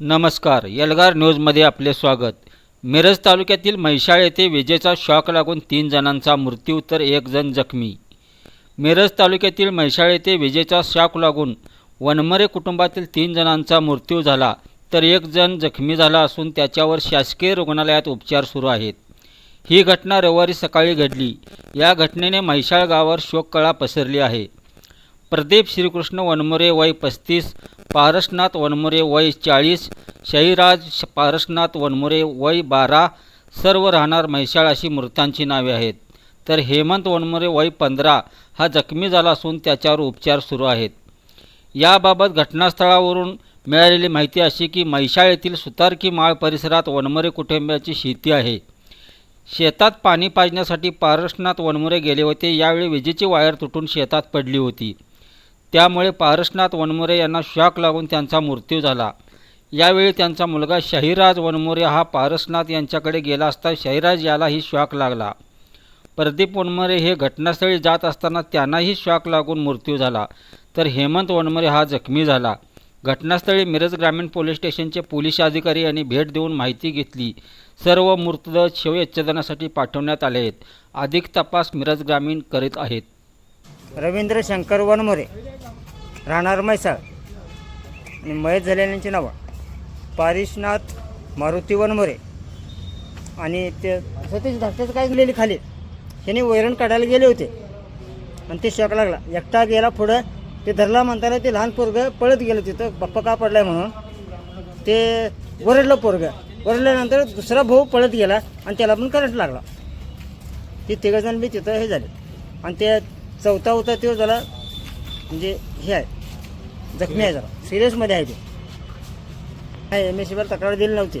नमस्कार यलगार न्यूजमध्ये आपले स्वागत. मिरज तालुक्यातील म्हैसाळ येथे विजेचा शॉक लागून तीन जणांचा मृत्यू तर एक जण जखमी. मिरज तालुक्यातील म्हैसाळ येथे विजेचा शॉक लागून वनमरे कुटुंबातील तीन जणांचा मृत्यू झाला तर एक जण जखमी झाला असून त्याच्यावर शासकीय रुग्णालयात उपचार सुरू आहेत. ही घटना रविवारी सकाळी घडली. या घटनेने म्हैसाळ गावावर शोककळा पसरली आहे. प्रदीप श्रीकृष्ण वनमोरे वय पस्तीस पारसनाथ वनमोरे वय चाळीस शहीराज श- पारसनाथ वनमोरे वय बारा सर्व राहणार म्हैसाळ अशी मृतांची नावे आहेत. तर हेमंत वनमोरे वय पंधरा हा जखमी झाला असून त्याच्यावर उपचार सुरू आहेत. याबाबत घटनास्थळावरून मिळालेली माहिती अशी की म्हैसाळ येथील सुतारकी माळ परिसरात वनमोरे कुटुंबाची शेती आहे. शेतात पाणी पाजण्यासाठी पारसनाथ वनमुरे गेले होते. यावेळी विजेची वायर तुटून शेतात पडली होती. त्यामुळे पारसनाथ वनमोरे यांना शॉक लागून त्यांचा मृत्यू झाला. यावेळी त्यांचा मुलगा शहिराज वनमोरे हा पारसनाथ यांच्याकडे गेला असता शहिराज यालाही शॉक लागला. प्रदीप वनमोरे हे घटनास्थळी जात असताना त्यांनाही शॉक लागून मृत्यू झाला. तर हेमंत वनमोरे हा जखमी झाला. घटनास्थळी मिरज ग्रामीण पोलीस स्टेशनचे पोलीस अधिकारी यांनी भेट देऊन माहिती घेतली. सर्व मृतदेह शवविच्छेदनासाठी पाठवण्यात आले आहेत अधिक तपास मिरज ग्रामीण करीत आहेत. रवींद्र शंकर वनमोरे राहणार म्हैसाळ आणि मयत झालेल्यांची नावं. पारिशनाथ मारुती वनमोरे आणि ते सतीश धाकट्याचं काय झालेली खाली. त्याने वैरण काढायला गेले होते. आणि ते शॉक लागला. एकटा गेला पुढं. ते धरला म्हणताना ते लहान पोरगं पळत गेलं तिथं. बाप्पा का पडलाय म्हणून. ते वरडलं पोरगं. वरडल्यानंतर दुसरा भाऊ पळत गेला आणि त्याला पण करंट लागला. ते तिघंजण बी तिथं हे झाले. आणि ते चौथा होता तो जरा म्हणजे हे आहे. जखमी आहे जरा. सिरियसमध्ये आहे ते. एम एस सीवर तक्रार दिली नव्हती.